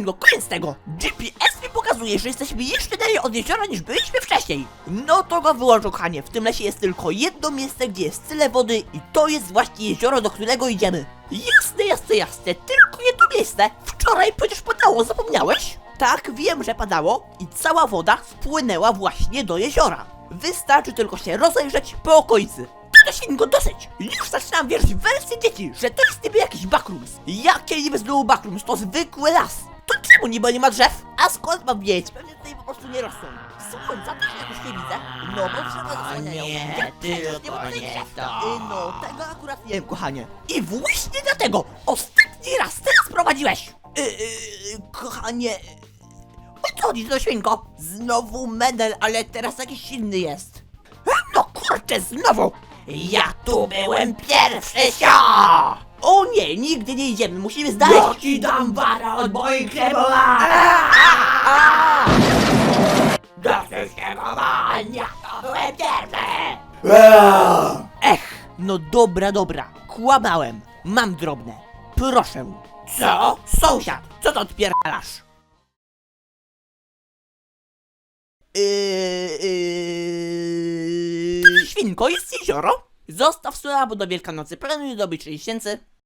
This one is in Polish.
świnko, koniec tego! GPS mi pokazuje, że jesteśmy jeszcze dalej od jeziora niż byliśmy wcześniej. No to go wyłączę, kochanie. W tym lesie jest tylko jedno miejsce, gdzie jest tyle wody i to jest właśnie jezioro, do którego idziemy. Jasne, jasne, jasne, tylko jedno miejsce. Wczoraj przecież padało, zapomniałeś? Tak, wiem, że padało i cała woda wpłynęła właśnie do jeziora. Wystarczy tylko się rozejrzeć po okolicy. To świnko dosyć! Już zaczynam wierzyć w wersję dzieci, że to jest niby jakiś backrooms. Jakie niby znowu backrooms, to zwykły las. Czemu niby nie ma drzew? A skąd mam wiedzieć? Pewnie tutaj po prostu nie rosną. Słońca też jakoś nie widzę. No bo drzewa zasłaniają. nie, Ja przecież tylko ma tutaj nie drzew. to. Y, No, tego akurat nie wiem, kochanie. I właśnie dlatego ostatni raz teraz prowadziłeś. Yy, yy, kochanie... O co chodzi, to świnko? Znowu medal, ale teraz jakiś inny jest. No kurczę, znowu! Ja tu byłem pierwszy, sio! O nie, nigdy nie idziemy, musimy znaleźć... Ja ci dam wara od moich krebowa! Dosyć ja to byłem pierwszy! Ech, no dobra, dobra, kłamałem. Mam drobne. Proszę. Co? Sąsiad, co to odpierdalasz? Yy, yy... Świnko, jest jezioro? Zostaw słowa, bo do Wielkanocy planuję dobyć 6 tysięcy.